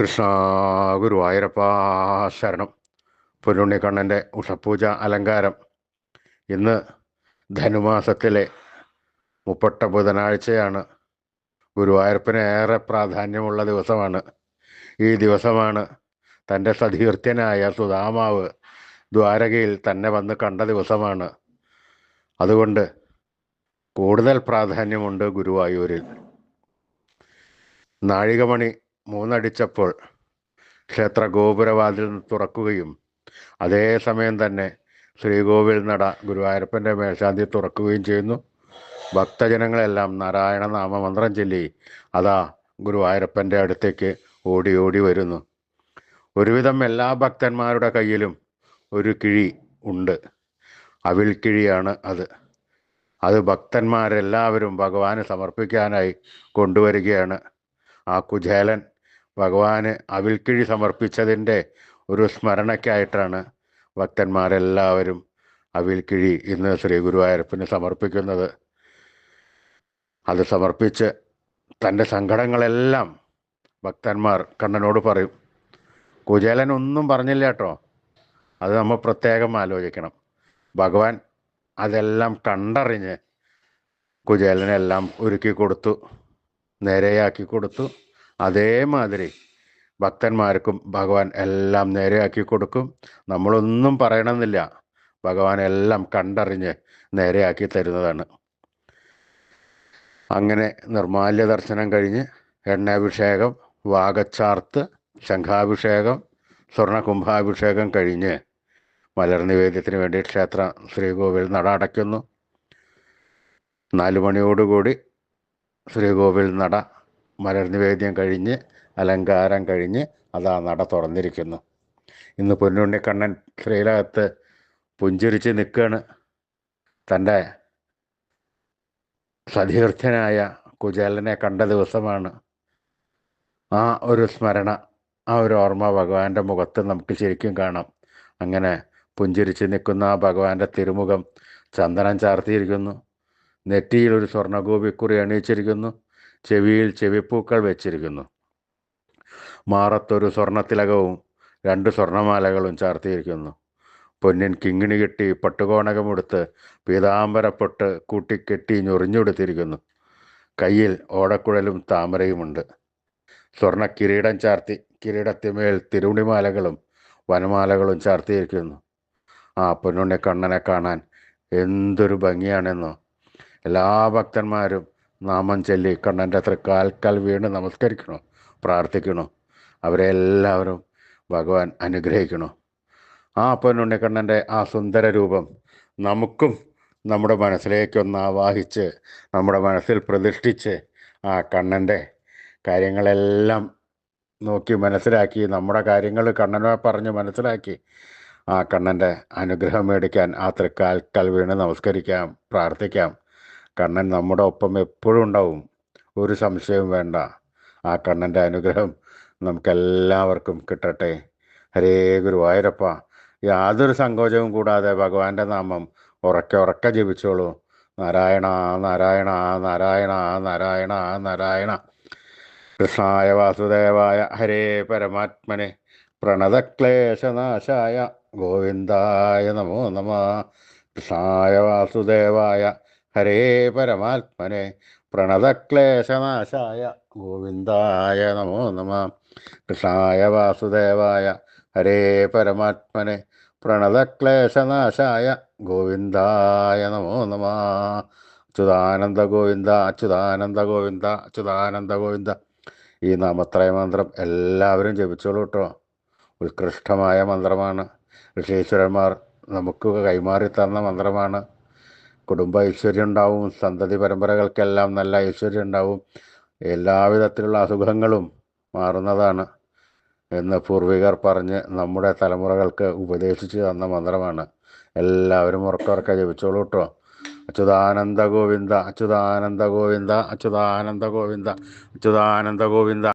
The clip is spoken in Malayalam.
കൃഷ്ണ ഗുരുവായൂരപ്പ ശരണം. പൊന്നുണ്ണിക്കണ്ണന്റെ ഉഷപ്പൂജ അലങ്കാരം. ഇന്ന് ധനുമാസത്തിലെ മുപ്പട്ട ബുധനാഴ്ചയാണ് ഗുരുവായൂരപ്പന് ഏറെ പ്രാധാന്യമുള്ള ദിവസമാണ്. ഈ ദിവസമാണ് തന്റെ സതീർത്ഥ്യനായ സുധാമാവ് ദ്വാരകയിൽ തന്നെ വന്ന് കണ്ട ദിവസമാണ്. അതുകൊണ്ട് കൂടുതൽ പ്രാധാന്യമുണ്ട് ഗുരുവായൂരിൽ. നാഴികമണി മൂന്നടിച്ചപ്പോൾ ക്ഷേത്ര ഗോപുരവാതിൽ തുറക്കുകയും അതേ സമയം തന്നെ ശ്രീകോവിൽ നട ഗുരുവായൂരപ്പന്റെ മേൽശാന്തി തുറക്കുകയും ചെയ്യുന്നു. ഭക്തജനങ്ങളെല്ലാം നാരായണ നാമമന്ത്രം ചൊല്ലി അതാ ഗുരുവായൂരപ്പന്റെ അടുത്തേക്ക് ഓടി ഓടി വരുന്നു. ഒരുവിധം എല്ലാ ഭക്തന്മാരുടെ കയ്യിലും ഒരു കിഴി ഉണ്ട്. അവിൽ കിഴിയാണ് അത്. അത് ഭക്തന്മാരെല്ലാവരും ഭഗവാന് സമർപ്പിക്കാനായി കൊണ്ടുവരികയാണ്. ആ കുചേലൻ ഭഗവാന് അവിൽക്കിഴി സമർപ്പിച്ചതിന്റെ ഒരു സ്മരണയ്ക്കായിട്ടാണ് ഭക്തന്മാരെല്ലാവരും അവിൽക്കിഴി ഇന്ന് ശ്രീ ഗുരുവായൂരപ്പന് സമർപ്പിക്കുന്നത്. അത് സമർപ്പിച്ച് തന്റെ സങ്കടങ്ങളെല്ലാം ഭക്തന്മാർ കണ്ണനോട് പറയും. കുചേലൻ ഒന്നും പറഞ്ഞില്ല കേട്ടോ. അത് നമ്മൾ പ്രത്യേകം ആലോചിക്കണം. ഭഗവാൻ അതെല്ലാം കണ്ടറിഞ്ഞ് കുചേലനെല്ലാം ഒരുക്കി കൊടുത്തു നേരെയാക്കി കൊടുത്തു. അതേമാതിരി ഭക്തന്മാർക്കും ഭഗവാൻ എല്ലാം നേരെയാക്കി കൊടുക്കും. നമ്മളൊന്നും പറയണമെന്നില്ല. ഭഗവാൻ എല്ലാം കണ്ടറിഞ്ഞ് നേരെയാക്കി തരുന്നതാണ്. അങ്ങനെ നിർമാല്യ ദർശനം കഴിഞ്ഞ് എണ്ണാഭിഷേകം വാഗച്ചാർത്ത് ശംഖാഭിഷേകം സ്വർണകുംഭാഭിഷേകം കഴിഞ്ഞ് മലർ നിവേദ്യത്തിന് വേണ്ടി ക്ഷേത്ര ശ്രീകോവിൽ നട അടയ്ക്കുന്നു. നാലു മണിയോടുകൂടി ശ്രീകോവിൽ നട മലർ നിവേദ്യം കഴിഞ്ഞ് അലങ്കാരം കഴിഞ്ഞ് അതാ നട തുറന്നിരിക്കുന്നു. ഇന്ന് പൊന്നുണ്ണിക്കണ്ണൻ ശ്രീലകത്ത് പുഞ്ചിരിച്ച് നിൽക്കുകയാണ് തന്റെ സതീർത്ഥനായ കുചേലനെ കണ്ട ദിവസമാണ്. ആ ഒരു സ്മരണ ആ ഒരു ഓർമ്മ ഭഗവാന്റെ മുഖത്ത് നമുക്ക് ശരിക്കും കാണാം. അങ്ങനെ പുഞ്ചിരിച്ച് നിൽക്കുന്ന ആ ഭഗവാന്റെ തിരുമുഖം ചന്ദനം ചാർത്തിയിരിക്കുന്നു. നെറ്റിയിൽ ഒരു സ്വർണഗോപിക്കുറി അണിയിച്ചിരിക്കുന്നു ചെവിയിൽ ചെവിപ്പൂക്കൾ വെച്ചിരിക്കുന്നു. മാറത്തൊരു സ്വർണത്തിലകവും രണ്ട് സ്വർണമാലകളും ചാർത്തിയിരിക്കുന്നു. പൊന്നിൻ കിങ്ങിണി കെട്ടി പട്ടുകോണകമെടുത്ത് പീതാംബരപ്പൊട്ട് കൂട്ടിക്കെട്ടി ഞൊറിഞ്ഞെടുത്തിരിക്കുന്നു കയ്യിൽ ഓടക്കുഴലും താമരയുമുണ്ട്. സ്വർണ കിരീടം ചാർത്തി കിരീടത്തിമേൽ തിരുവണിമാലകളും വനമാലകളും ചാർത്തിയിരിക്കുന്നു. ആ പൊന്നുണ്ണി കണ്ണനെ കാണാൻ എന്തൊരു ഭംഗിയാണെന്നോ. എല്ലാ ഭക്തന്മാരും നാമം ചൊല്ലി കണ്ണന്റെ അത്ര കാൽക്കാൽ വീണ് നമസ്കരിക്കണോ? പ്രാർത്ഥിക്കണോ? അവരെ എല്ലാവരും ഭഗവാൻ അനുഗ്രഹിക്കണോ? ആ പൊന്നുണ്ണിക്കണ്ണന്റെ ആ സുന്ദര രൂപം നമുക്കും നമ്മുടെ മനസ്സിലേക്കൊന്ന് ആവാഹിച്ച് നമ്മുടെ മനസ്സിൽ പ്രതിഷ്ഠിച്ച് ആ കണ്ണന്റെ കാര്യങ്ങളെല്ലാം നോക്കി മനസ്സിലാക്കി നമ്മുടെ കാര്യങ്ങൾ കണ്ണനെ പറഞ്ഞ് മനസ്സിലാക്കി ആ കണ്ണന്റെ അനുഗ്രഹം മേടിക്കാൻ ആ തൃക്കാൽക്കൽ വീണ് നമസ്കരിക്കാം പ്രാർത്ഥിക്കാം. കണ്ണൻ നമ്മുടെ ഒപ്പം എപ്പോഴും ഉണ്ടാവും. ഒരു സംശയവും വേണ്ട. ആ കണ്ണന്റെ അനുഗ്രഹം നമുക്കെല്ലാവർക്കും കിട്ടട്ടെ. ഹരേ ഗുരുവായൂരപ്പ. യാതൊരു സങ്കോചവും കൂടാതെ ഭഗവാന്റെ നാമം ഉറക്കെ ഉറക്കെ ജപിച്ചോളൂ. നാരായണ നാരായണ നാരായണ നാരായണ നാരായണ. കൃഷ്ണായ വാസുദേവായ ഹരേ പരമാത്മനെ. പ്രണതക്ലേശനാശായ. ഗോവിന്ദായ നമോ നമ. കൃഷ്ണായ വാസുദേവായ ഹരേ പരമാത്മനെ പ്രണതക്ലേശനാശായ ഗോവിന്ദായ നമോ നമ. കൃഷ്ണായ വാസുദേവായ ഹരേ പരമാത്മനെ പ്രണതക്ലേശനാശായ ഗോവിന്ദായ നമോ നമ. അച്യുതാനന്ദ ഗോവിന്ദ അച്യുതാനന്ദ ഗോവിന്ദ അച്യുതാനന്ദ ഗോവിന്ദ. ഈ നാമത്രയ മന്ത്രം എല്ലാവരും ജപിച്ചോളൂ കേട്ടോ. ഉത്കൃഷ്ടമായ മന്ത്രമാണ്. ഋഷീശ്വരന്മാർ നമുക്ക് കൈമാറി തന്ന മന്ത്രമാണ്. കുടുംബ ഐശ്വര്യം ഉണ്ടാവും സന്തതി പരമ്പരകൾക്കെല്ലാം നല്ല ഐശ്വര്യം ഉണ്ടാവും. എല്ലാവിധത്തിലുള്ള അസുഖങ്ങളും മാറുന്നതാണ് എന്ന് പൂർവികർ പറഞ്ഞ് നമ്മുടെ തലമുറകൾക്ക് ഉപദേശിച്ചു തന്ന മന്ത്രമാണ്. എല്ലാവരും ഉറക്കുറക്കെ ജപിച്ചോളൂ കേട്ടോ. അച്യുതാനന്ദ ഗോവിന്ദ അച്യുതാനന്ദ ഗോവിന്ദ അച്യുതാനന്ദ ഗോവിന്ദ അച്യുതാനന്ദ ഗോവിന്ദ.